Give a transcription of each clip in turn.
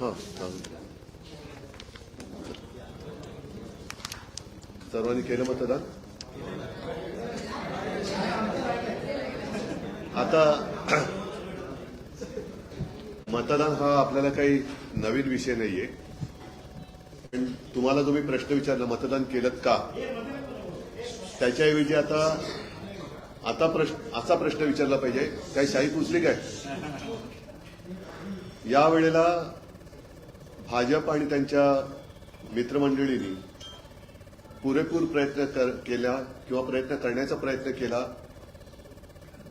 हो, हा चालेल. सर्वांनी केलं मतदान? आता मतदान हा आपल्याला काही नवीन विषय नाहीये. पण तुम्हाला जो मी प्रश्न विचारला मतदान केलं का? त्याच्याऐवजी आता आता प्रश्न असा प्रश्न विचारला पाहिजे. काही शाही पुसली काय? यावेळेला भाजप आणि त्यांच्या मित्रमंडळींनी पुरेपूर प्रयत्न कर, केला किंवा प्रयत्न करण्याचा प्रयत्न केला.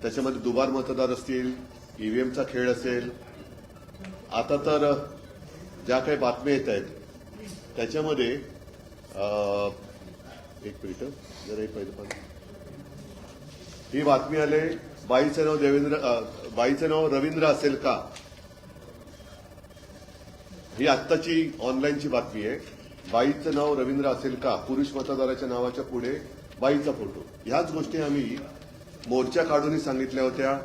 त्याच्यामध्ये दुबार मतदार असतील ईव्हीएमचा खेळ असेल. आता तर ज्या काही बातम्या येत आहेत त्याच्यामध्ये अं, एक मिनिट जरा एक पहिलं पण. ही बातमी आले बाईचं नाव देवेंद्र बाईचं नाव रवींद्र असेल का? ही आत्ताची ऑनलाईनची बातमी आहे. बाईचं नाव रवींद्र असेल का? पुरुष मतदाराच्या नावाच्या पुढे बाईचा फोटो. ह्याच गोष्टी आम्ही मोर्चा काढूनही सांगितल्या होत्या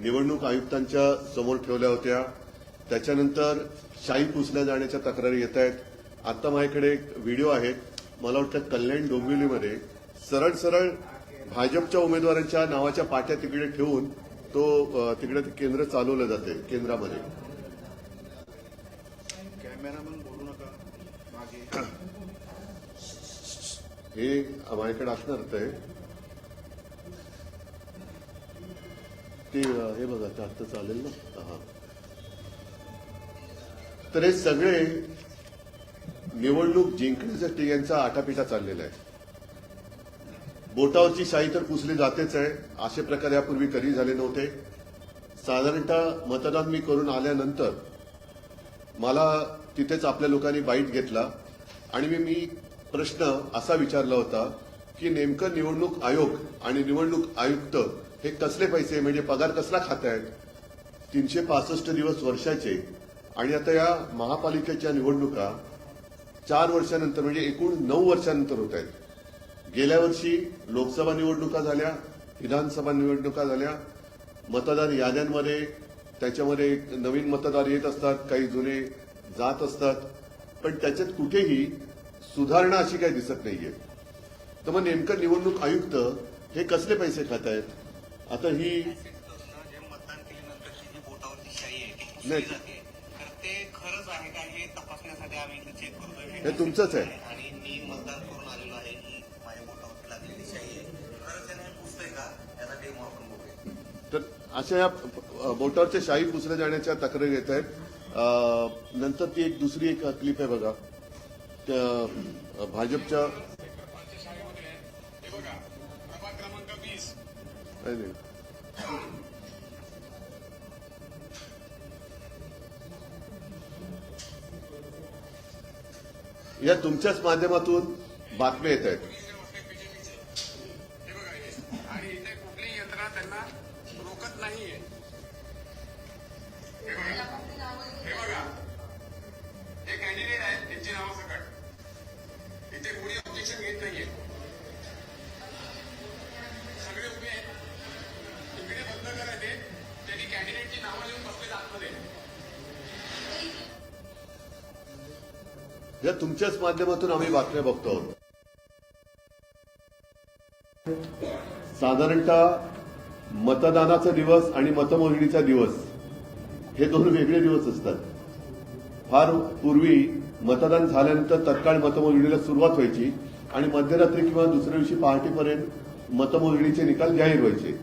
निवडणूक आयुक्तांच्या समोर ठेवल्या होत्या. त्याच्यानंतर शाई पुसल्या जाण्याच्या तक्रारी येत आहेत. आता माझ्याकडे एक व्हिडिओ आहेत मला वाटतं कल्याण डोंबिवलीमध्ये सरळ सरळ भाजपच्या उमेदवारांच्या नावाच्या पाट्या तिकडे ठेवून तो तिकडे ते केंद्र चालवलं जाते केंद्रामध्ये. कॅमेरामन बोलू नका. मागे. हे माझ्याकडे असणार ते. ते हे बघा ते आत्ता चालेल ना? हा. तर हे सगळे निवडणूक जिंकण्यासाठी यांचा आटापिटा चाललेला आहे. बोटावरची शाही तर पुसली जातेच आहे. असे प्रकार यापूर्वी कधी झाले नव्हते. साधारणतः मतदान मी करून आल्यानंतर मला तिथेच आपल्या लोकांनी बाईट घेतला. आणि मी मी प्रश्न असा विचारला होता की नेमकं निवडणूक आयोग आणि निवडणूक आयुक्त हे कसले पैसे म्हणजे पगार कसला खात आहेत तीनशे पासष्ट दिवस वर्षाचे. आणि आता या महापालिकेच्या निवडणुका चार वर्षानंतर म्हणजे एकूण नऊ वर्षानंतर होत आहेत. गेल्या वर्षी लोकसभा निवडणुका झाल्या विधानसभा निवडणुका झाल्या. मतदार याद्यांमध्ये त्याच्यामध्ये नवीन मतदार येत असतात काही जुने जात असतात पण त्याच्यात कुठेही सुधारणा अशी काही दिसत नाहीये. तर मग नेमकं निवडणूक आयुक्त हे कसले पैसे खात आहेत आता ही नाही. हे हे तुमचंच आहे. आणि मी मतदान करून आलेलो आहे ही माझ्या बोटावरती लागलेली शाई आहे. खरंच त्याने पुसतंय का? याचा डेमो आपण बघूया. तर अशा या बोटावरच्या शाही पुसल्या जाण्याच्या तक्रारी येत आहेत. नंतर ती एक दुसरी एक क्लिप आहे बघा. त्या भाजपच्या या तुमच्याच माध्यमातून बातम्या येत आहेत. या तुमच्याच माध्यमातून आम्ही बातम्या बघतो आहोत. साधारणतः मतदानाचा दिवस आणि मतमोजणीचा दिवस हे दोन वेगळे दिवस असतात. फार पूर्वी मतदान झाल्यानंतर तत्काळ मतमोजणीला सुरुवात व्हायची आणि मध्यरात्री किंवा दुसऱ्या दिवशी पहाटेपर्यंत मतमोजणीचे निकाल जाहीर व्हायचे.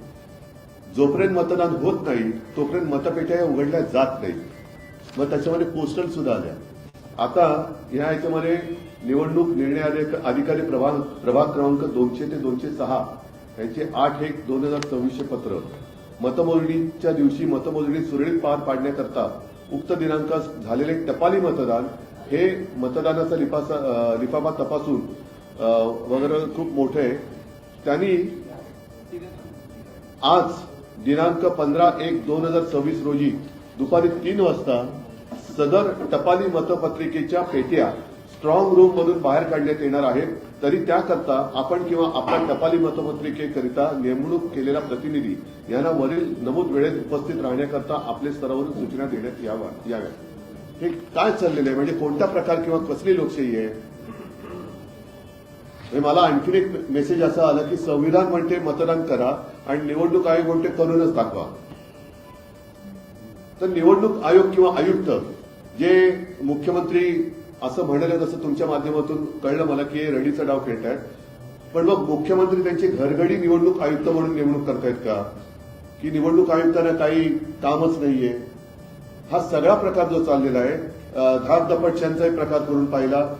जोपर्यंत मतदान होत नाही तोपर्यंत मतपेट्या उघडल्या जात नाहीत. मग त्याच्यामध्ये पोस्टल सुद्धा आल्या. आता या याच्यामध्ये निवडणूक निर्णय अधिकारी प्रभाग प्रभाग क्रमांक दोनशे ते दोनशे सहा यांचे आठ एक दोन हजार चोवीसशे पत्र. मतमोजणीच्या दिवशी मतमोजणी सुरळीत पार पाडण्याकरता उक्त दिनांकास झालेले टपाली मतदान हे मतदानाचा लिफाफा तपासून वगैरे खूप मोठे आहे. त्यांनी आज दिनांक पंधरा एक दोन हजार सव्वीस रोजी दुपारी तीन वाजता सदर टपाली मतपत्रिकेच्या पेट्या स्ट्रॉंग रूम मधून बाहेर काढण्यात येणार आहेत. तरी त्याकरता आपण किंवा आपल्या टपाली मतपत्रिकेकरिता नेमणूक केलेला प्रतिनिधी यांना वरील नमूद वेळेत उपस्थित राहण्याकरता आपले स्तरावरून सूचना देण्यात याव्या याव्यात. हे काय चाललेलं आहे? म्हणजे कोणता प्रकार किंवा कसली लोकशाही आहे? मला आणखीन एक मेसेज असा आला की संविधान म्हणते मतदान करा आणि निवडणूक आयोग म्हणते करूनच दाखवा. तर निवडणूक आयोग किंवा आयुक्त जे मुख्यमंत्री असं म्हणाले तसं तुमच्या माध्यमातून कळलं मला की हे रडीचा डाव खेळतायत पण मग मुख्यमंत्री त्यांची घरगडी निवडणूक आयुक्त म्हणून नेमणूक करतायत का? की निवडणूक आयुक्तांना काही कामच नाहीये? हा सगळा प्रकार जो चाललेला आहे अं, दपटशांचाही प्रकार करून पाहिला.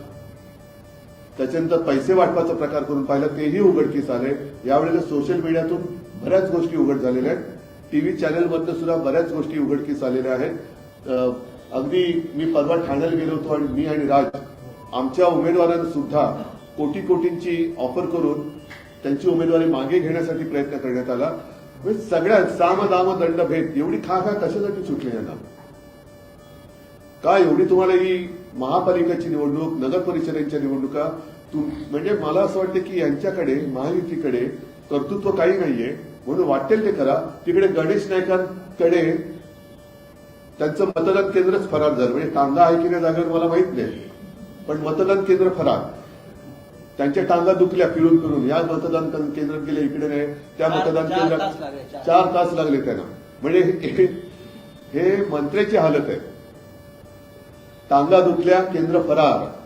त्याच्यानंतर पैसे वाटपाचा प्रकार करून पाहिला. तेही उघडकीस आले. यावेळेला सोशल मीडियातून बऱ्याच गोष्टी उघड झालेल्या आहेत. टीव्ही चॅनलमधनं सुद्धा बऱ्याच गोष्टी उघडकीस आलेल्या आहेत. अगदी मी परवा ठाण्याला गेलो होतो आणि मी आणि राज आमच्या उमेदवारांना सुद्धा कोटी कोटींची ऑफर करून त्यांची उमेदवारी मागे घेण्यासाठी प्रयत्न करण्यात आला. म्हणजे सगळ्यात साम दाम दंड भेद एवढी खा खा कशासाठी सुटली यांना? का एवढी तुम्हाला ही महापालिकेची निवडणूक नगर परिषदेच्या निवडणुका तुम म्हणजे मला असं वाटतं की यांच्याकडे महायुतीकडे कर्तृत्व काही नाहीये. म्हणून वाटेल ते करा. तिकडे गणेश नायकांकडे त्यांचं मतदान केंद्रच फरार झालं. म्हणजे टांगा आहे की नाही जागेवर मला माहीत नाही. पण मतदान केंद्र फरार. त्यांच्या टांगा दुखल्या फिरून फिरून. या मतदान केंद्रात गेले इकडे नाही. त्या मतदान केंद्रात तास लागले, चार. तास लागले त्यांना. म्हणजे हे- हे मंत्र्याची हालत आहे. टांगा दुखल्या केंद्र फरार.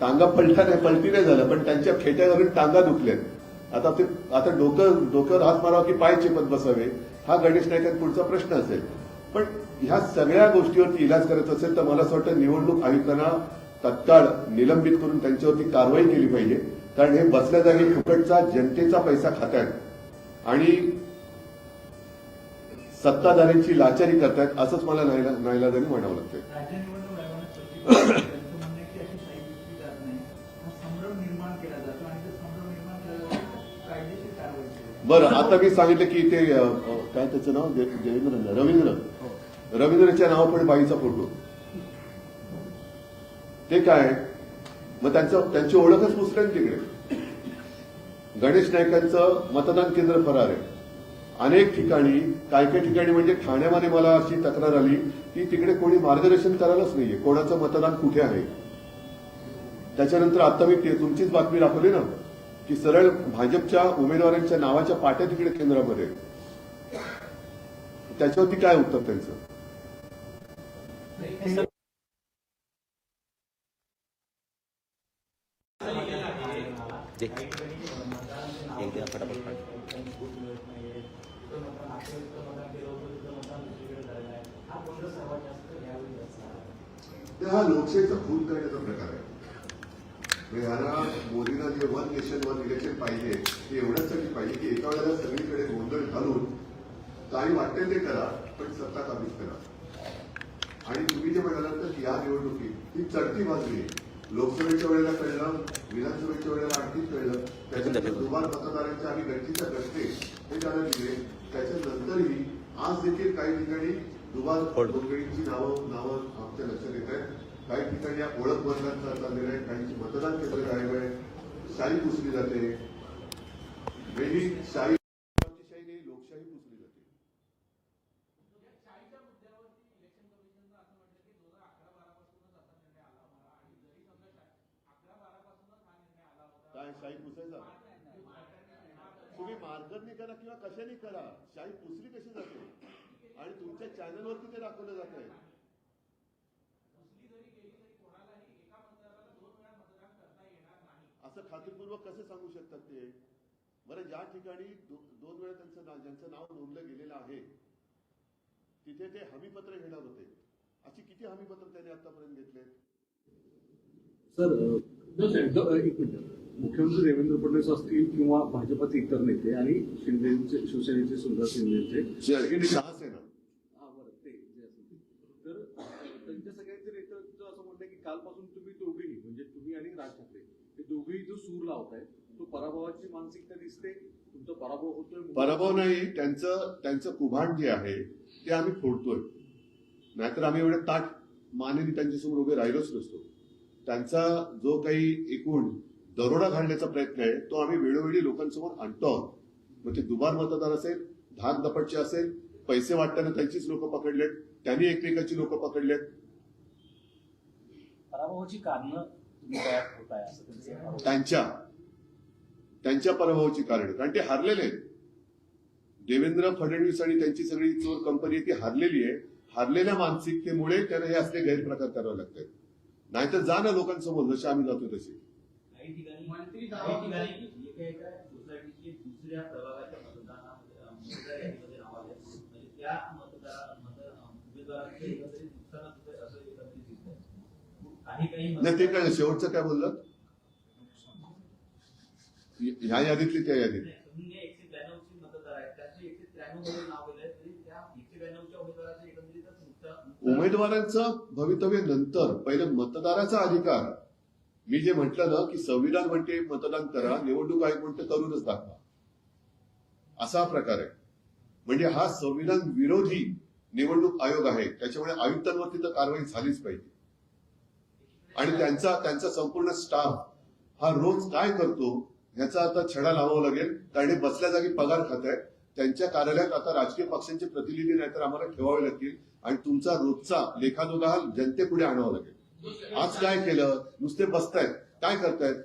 टांगा पलटा नाही पलटी नाही झालं पण त्यांच्या खेट्यावरून टांगा दुखल्यात. आता ते आता डोकं डोक्यावर हात मारावा की पाय चेपत बसावे हा गणेश नायकांत पुढचा प्रश्न असेल. पण ह्या सगळ्या गोष्टीवरती इलाज करायचा असेल तर मला असं वाटतं निवडणूक आयुक्तांना तत्काळ निलंबित करून त्यांच्यावरती कारवाई केली पाहिजे. कारण हे बसल्या जागी फुकटचा जनतेचा पैसा खातायत आणि सत्ताधाऱ्यांची लाचारी करतायत असंच मला नाईला- म्हणावं लागतंय. हा. बरं आता मी सांगितलं की ते काय त्याचं नाव? देवेंद्र रवींद्र रवींद्रच्या नावापुढे बाईचा फोटो. ते काय? मग त्यांचं त्यांची ओळखच पुसली ना तिकडे. गणेश नायकांचं मतदान केंद्र फरार आहे. अनेक ठिकाणी काय काय ठिकाणी म्हणजे ठाण्यामध्ये मला अशी तक्रार आली की तिकडे कोणी मार्गदर्शन करायलाच नाहीये. कोणाचं मतदान कुठे आहे? त्याच्यानंतर आता मी ते- तुमचीच बातमी दाखवली ना की सरळ भाजपच्या उमेदवारांच्या नावाच्या पाट्या तिकडे केंद्रामध्ये. त्याच्यावरती काय उत्तर त्यांचं? हा लोकशाहीचा खून करण्याचा प्रकार आहे. म्हणजे ह्याला मोदींना जे वन नेशन वन इलेक्शन पाहिजे ते एवढ्यासाठी पाहिजे की एका वेळेला सगळीकडे गोंधळ घालून काही वाटते ते करा पण सत्ता काबीज करा. आणि तुम्ही जे म्हणालात तर या निवडणुकीत ही चढती बाजू आहे. लोकसभेच्या वेळेला कळलं विधानसभेच्या वेळेला आणखीच कळलं. त्याच्यानंतर दुबार मतदारांच्या आम्ही गटकीच्या रस्ते हे त्याला दिले. त्याच्यानंतरही आज देखील काही ठिकाणी दुबार नोकरीची नावं नावं आमच्या लक्षात येत आहेत. काही ठिकाणी या ओळख बदलांचा चाललेला आहे. काहींची मतदान केंद्र गायब आहे. शाही पुसली जाते. वेगळी शाही नाही लोकशाही पुसली जाते काय शाही पुसायचा मार्गदर्शनी करा किंवा कशाने करा शाही पुसली कशी जाते? आणि तुमच्या चॅनलवरती ते दाखवलं जात आहे असं खात्रीपूर्वक कसे सांगू शकतात ते? बरं ज्या ठिकाणी दो- दोन वेळा त्यांचं नाव ज्यांचं नाव नोंदलं गेलेलं आहे तिथे ते हमीपत्र घेणार होते. अशी किती हमीपत्र त्यांनी आतापर्यंत घेतले सर एक मिनिट. मुख्यमंत्री देवेंद्र फडणवीस असतील किंवा भाजपचे इतर नेते आणि शिंदेचे शिवसेनेचे सुंदर शिंदेचे. तर त्यांच्या सगळ्यांचे नेतृत्व असं म्हणणं आहे की कालपासून तुम्ही दोघेही म्हणजे तुम्ही आणि राज ठाकरे हे दोघेही जो सूर लावताय तो पराभवाची मानसिकता दिसते तुमचा पराभव होतोय पराभव नाही त्यांचं त्यांचं कुभांड जे आहे ते आम्ही फोडतोय. नाहीतर आम्ही एवढे ताट मानेने त्यांच्यासमोर उभे राहिलोच नसतो. त्यांचा जो काही एकूण दरोडा घालण्याचा प्रयत्न आहे तो आम्ही वेळोवेळी लोकांसमोर आणतो आहोत. मग ते दुबार मतदार असेल धाक दपटचे असेल पैसे वाटताना त्यांचीच लोक पकडलेत त्यांनी एकमेकाची लोक पकडलेत. पराभवाची कारणं. त्यांच्या त्यांच्या पराभवाची कारण. कारण ते हारलेले आहेत. देवेंद्र फडणवीस आणि त्यांची सगळी चोर कंपनी ती हारलेली आहे. हारलेल्या मानसिकतेमुळे त्यांना हे असले गैरप्रकार करावे लागतात. नाहीतर जा ना लोकांसमोर जसे आम्ही जातो तसे. काही ठिकाणी मंत्री काही ठिकाणी सोसायटीची दुसऱ्या प्रभागाच्या मतदार यादीमध्ये नाव आले म्हणजे त्या मतदार उमेदवारांचे एकत्रित नुकसानच होते असं एकत्रित दिसतंय. काही काही नाही ते काय शेवटचं काय बोललं ह्या यादीतली त्या यादीत. एकशे त्र्याण्णवची मतदार आहेत त्यातले एकशे त्र्याण्णवमध्ये नाव तरी त्या एकशे ब्याण्णवच्या उमेदवारांचे एकत्रितच नुकसान नुकसान- उमेदवारांचं भवितव्य नंतर पहिले मतदाराचा अधिकार. मी जे म्हटलं ना की संविधान म्हणते मतदान करा निवडणूक आयोग म्हणते करूनच दाखवा. असा हा प्रकार आहे. म्हणजे हा संविधान विरोधी निवडणूक आयोग आहे. त्याच्यामुळे आयुक्तांवरती तर कारवाई झालीच पाहिजे. आणि त्यांचा त्यांचा संपूर्ण स्टाफ हा रोज काय करतो ह्याचा आता छडा लावावा लागेल. कारण बसल्या जागी पगार खात आहेत. त्यांच्या कार्यालयात आता राजकीय पक्षांचे प्रतिनिधी नाहीतर आम्हाला ठेवावे लागतील. आणि तुमचा रोजचा लेखाजोगा हा जनतेपुढे आणावा लागेल. आज काय केलं? नुसते बसतायत. काय करतायत?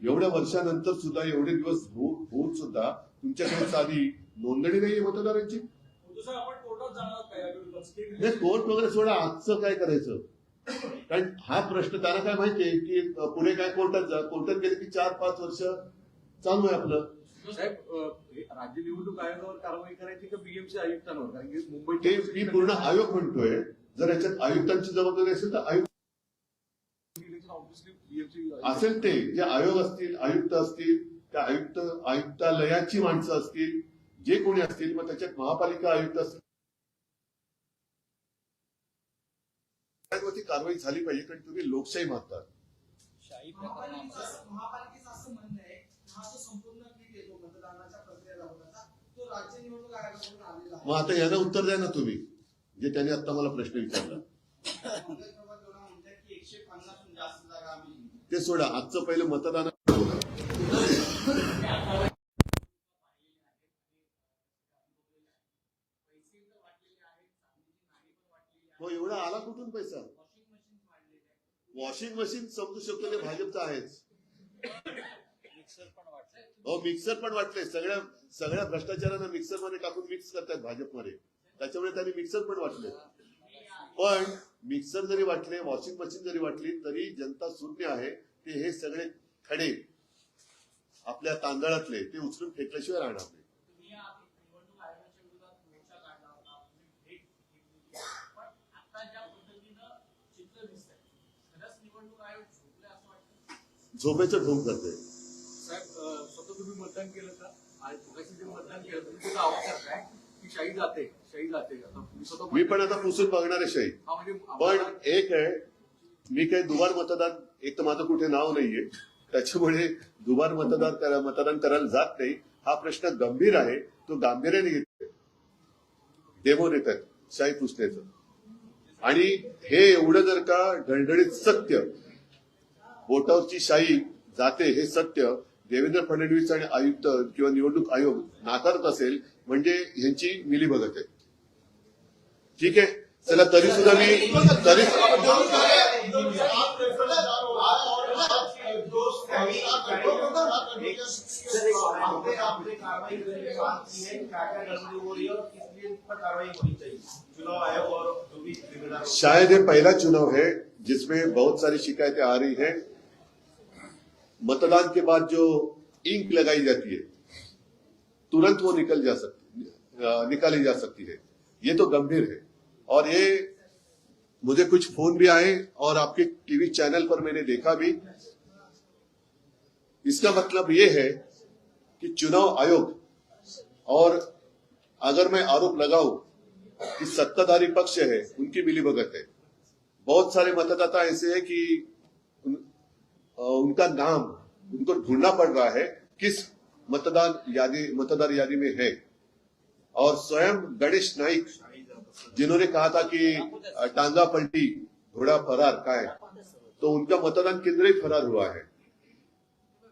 एवढ्या वर्षानंतर सुद्धा एवढे दिवस होऊन होऊन सुद्धा तुमच्याकडे साधी नोंदणी नाहीये मतदारांची? हे कोर्ट वगैरे सोडा आजचं काय करायचं? कारण हा प्रश्न त्यांना काय माहितीये की पुढे काय कोर्टात जा कोर्टात गेले की चार पाच वर्ष चालू आहे आपलं. साहेब हे राज्य निवडणूक आयोगावर कारवाई करायची का बीएमसी आयुक्तांवर? कारण की मुंबई ते मी पूर्ण आयोग म्हणतोय. जर याच्यात आयुक्तांची जबाबदारी असेल तर आयुक्त असेल ते. जे आयोग असतील आयुक्त असतील त्या आयुक्त आयुक्तालयाची माणसं असतील जे कोणी असतील मग त्याच्यात महापालिका आयुक्त असतील. त्यावरती कारवाई झाली पाहिजे कारण तुम्ही लोकशाही मागतात हा मग आता याला उत्तर द्या ना तुम्ही जे त्यांनी आता मला प्रश्न विचारला. ते सोडा आजचं पहिलं मतदान हो एवढा आला कुठून पैसा? वॉशिंग मशीन समजू शकतो ते भाजपचं आहेच. हो मिक्सर पण वाटले सगळ्या सगळ्या भ्रष्टाचारांना मिक्सरमध्ये टाकून मिक्स करतात भाजपमध्ये. त्याच्यामुळे त्यांनी मिक्सर पण वाटले. पण मिक्सर जरी वाटले वॉशिंग मशीन जरी वाटली तरी जनता शून्य आहे ते हे सगळे खडे आपल्या तांदळातले ते उचलून फेकल्याशिवाय राहणार नाही. तुम्ही या निवडणूक आयोगाच्या विरोधात मोर्चा काढला होता तुम्ही भेट घेतली. होती. पण आता ज्या पद्धतीनं चित्र दिसतंय खरंच निवडणूक आयोग झोपले असं वाटतं? झोपेचं ढोंग करते साहेब स्वतः तुम्ही मतदान केलं का? आणि जे मतदान केलं तुम्ही आवाज करताय की शाही जाते. मी पण आता पुसून बघणार आहे शाही म्हणजे पण एक आहे मी काही दुबार मतदान एक तर माझं कुठे नाव नाहीये. त्याच्यामुळे दुबार मतदान करा मतदान करायला जात नाही. हा प्रश्न गंभीर आहे. तो गांभीर्याने घेतोय डेमो देतात शाही पुसण्याचं आणि हे एवढं जर का ढळढळीत सत्य बोटावरची शाही जाते हे सत्य देवेंद्र फडणवीस आणि आयुक्त किंवा निवडणूक आयोग नाकारत असेल म्हणजे ह्यांची मिलीभगत आहे. ठीक आहे चला, तरी तरी जो भी जिम्मेदार शायद ये पहला चुनाव है जिसमें बहुत सारी शिकायतें आ रही हैं। मतदान के बाद जो इंक लगाई जाती है, तुरंत वो निकल जा सकती निकाली जा सकती है। ये तो गंभीर है। और ये मुझे कुछ फ़ोन भी आए और आपके टीवी चैनल पर मैंने देखा भी। इसका मतलब ये है कि चुनाव आयोग और अगर मैं आरोप लगाऊ कि सत्ताधारी पक्ष है उनकी मिली भगत है। बहुत सारे मतदाता ऐसे हैं कि उन, उनका नाम उनको ढूंढना पड़ रहा है किस मतदान यादी मतदार यादी में है। और स्वयं गणेश नाइक जिन्होंने कहा था कि टांगा पलटी घोड़ा फरार का है तो उनका मतदान केंद्र ही फरार हुआ है।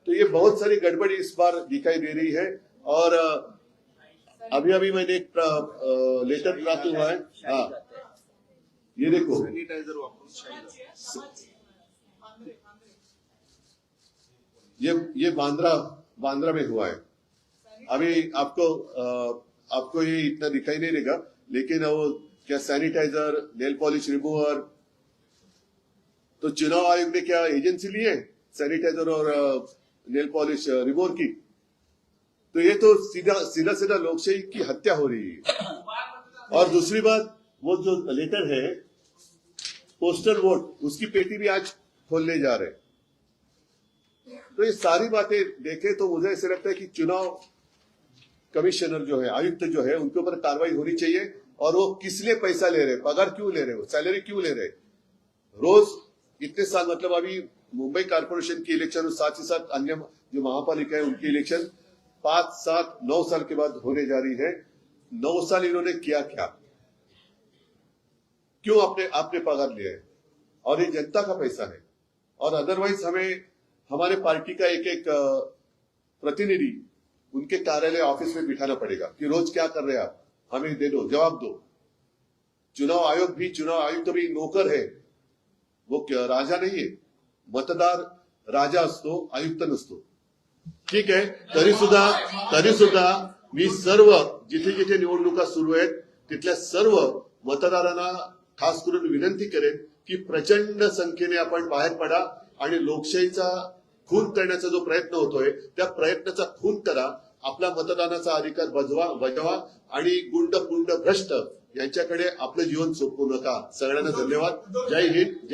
तो ये बहुत सारी गड़बड़ी इस बार दिखाई दे रही है और अभी अभी मैंने एक लेटर प्राप्त हुआ है। हाँ। ये देखो। ये ये बांद्रा बांद्रा में हुआ है। अभी आपको अ, आपको ये इतना दिखाई नहीं देगा। लेकिन वो क्या सैनिटाइजर नेल पॉलिश रिमूवर तो चुनाव आयोग ने क्या एजेंसी ली है सैनिटाइजर और नेल पॉलिश रिमूवर की? तो ये तो सीधा सीधा सीधा लोकशाही की हत्या हो रही है। और दूसरी बात, वो जो लेटर है पोस्टल वोट उसकी पेटी भी आज खोलने जा रहे तो ये सारी बातें देखें तो मुझे ऐसे लगता है कि चुनाव कमिश्नर जो है, आयुक्त जो है, उनके ऊपर कार्रवाई होनी चाहिए और वो किस लिए पैसा ले रहे, पगार क्यों ले रहे सैलरी क्यों ले रहे? रोज इतने साल मतलब अभी मुंबई कारपोरेशन की इलेक्शन और साथ ही साथ अन्य जो महापालिका है, उनकी इलेक्शन पाँच, सात, नौ साल के बाद होने जा रही है। नौ साल इन्होंने किया क्या? क्यों आपने आपने पगार लिया है? और ये जनता का पैसा है। और अदरवाइज़ हमें, हमारे पार्टी का एक एक प्रतिनिधि उनके कार्यालय ऑफिस में बिठाना पड़ेगा कि रोज क्या कर रहे हैं आप? हमें दे दो जवाब दो। चुनाव आयोग भी चुनाव आयुक्त भी नोकर है। वो क्या- राजा नाही आहे मतदार राजा असतो आयुक्त नसतो। ठीक आहे तरी सुद्धा तरी सुद्धा मी सर्व जिथे जिथे निवडणुका सुरू आहेत तिथल्या सर्व मतदारांना खास करून विनंती करेन की प्रचंड संख्येने आपण बाहेर पडा आणि लोकशाहीचा खून करण्याचा जो प्रयत्न होतोय त्या प्रयत्नाचा खून करा. आपला मतदानाचा अधिकार बजवा बजावा आणि गुंड पुंड भ्रष्ट यांच्याकडे आपलं जीवन सोपवू नका. सगळ्यांना धन्यवाद. जय हिंद जय